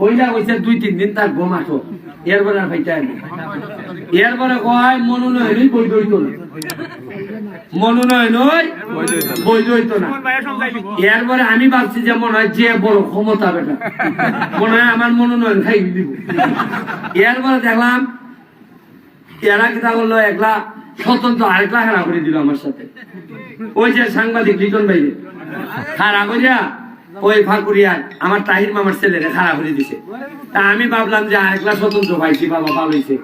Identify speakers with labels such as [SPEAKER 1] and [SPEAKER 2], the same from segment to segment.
[SPEAKER 1] পয়লা কইছে দুই, তিন দিন তার ঘুম এরপরে আর ভাইটা এরপরে কয় মনোনয়নই বৈধ হইতো না। মনোনয়নই বৈধ হইতো না। এরপরে আমি ভাবছি যে মনে হয় যে বড় ক্ষমতা বেটা। মনে হয় আমার মনোনয়ন খাই দিব। এরপরে দেখলাম, এরা কিতা করল একলা, স্বতন্ত্র আরেকলা হারা করে দিল আমার সাথে। ওই যে সাংবাদিক লিটন ভাইরে খাড়া করিয়া ওই ফাঁকুরিয়া আমার তাহির মামার ছেলেরে খাড়া করে দিছে। তা আমি ভাবলাম যে আরেকলা স্বতন্ত্র পাইছি, বাবা ভালো হয়েছে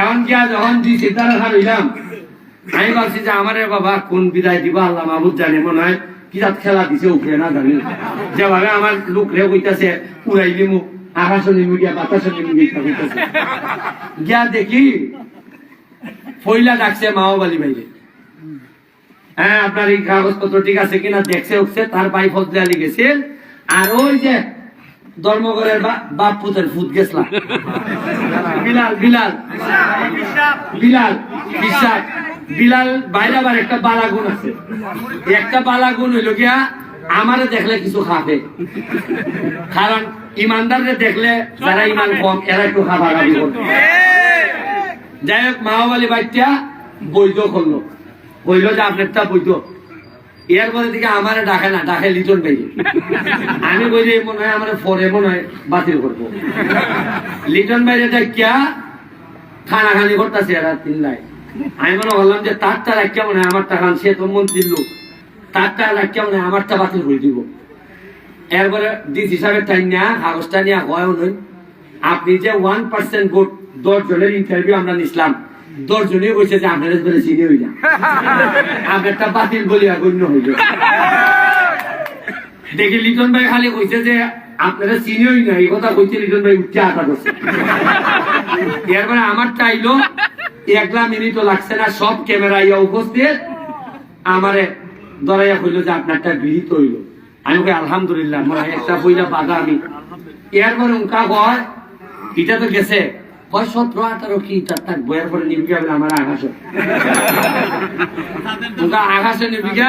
[SPEAKER 1] এখন কি যখন দিছি, তারা খাড়াইলাম আমি ভাবছি যে আমার বাবা কোন বিদায় দিব, আল্লাহ মাহবুদ জানে, মনে হয় কিরাত খেলা দিছে উঠে না জানি। যেভাবে আমার লোক রে কইতাছে উড়াইলি মুখ আকাশ নিমু গিয়া বাতাস নিমু গিয়া কইতাছে। গিয়া দেখি, ফইলা ডাকছে মাওবালি বাইরে। হ্যাঁ আপনার এই কাগজপত্র ঠিক আছে কিনা দেখছে উঠছে, তার ভাই ফজলে আলী গেছিল আর ওই যে ধর্মগরের বা- বাপ পুতের ফুট গেছলা। বিলাল বিলাল। বিলাল, বিশ্বাস। বিলাল বাইরে আবার একটা বালাগুন আছে। একটা বালাগুন হইল গিয়া আমারে দেখলে কিছু খাবে। কারণ ইমানদারদের দেখলে যারা ইমান কম, এরা একটু খাবার যাই হোক মাহবালি বাচ্চা বৈধ করল। বলল যে আপনারটা বৈধ এরপরে দিকে আমার ডাকে না, ডাকে লিটন ভাই। আমি বলি মনে হয় আমার পরে মনে হয় বাতিল করব। লিটন ভাই এটা কিয়া খানা খানি করতেছে এরা তিন লাই। আমি মনে করলাম যে তার তার মনে হয় আমারটা খান, সে তো মন্ত্রীর লোক। তার তার কেমন হয় আমারটা বাতিল করে দিব। এরপরে ডিস হিসাবে টাইম নেওয়া কাগজটা নেওয়া হয় নয় আপনি যে ওয়ান পার্সেন্ট ভোট দশ জনের ইন্টারভিউ আমরা নিছিলাম। দশ জনই কইছে যে চিনি হই না বাতিল বলিয়া গণ্য হইল। দেখি লিটন ভাই খালি কইছে যে আপনারা চিনি হই না, এই কথা কইছে লিটন ভাই উঠতে আটা করছে এরপরে আমার চাইলো, একলা মিনিটও লাগছে না, সব ক্যামেরা ইয়া উপস্থিত। আমারে দরাইয়া কইলো যে আপনারটা গৃহীত হইল। আমি কই, আলহামদুলিল্লাহ, মনে একটা বইলা বাধা আমি। এরপরে উনকা কয় এটা তো গেছে। কয় সতেরো আঠারো কি? তার তার বইয়ের পরে নিবিকা বলে আমার আঘাসে আঘাসে নিবিকা।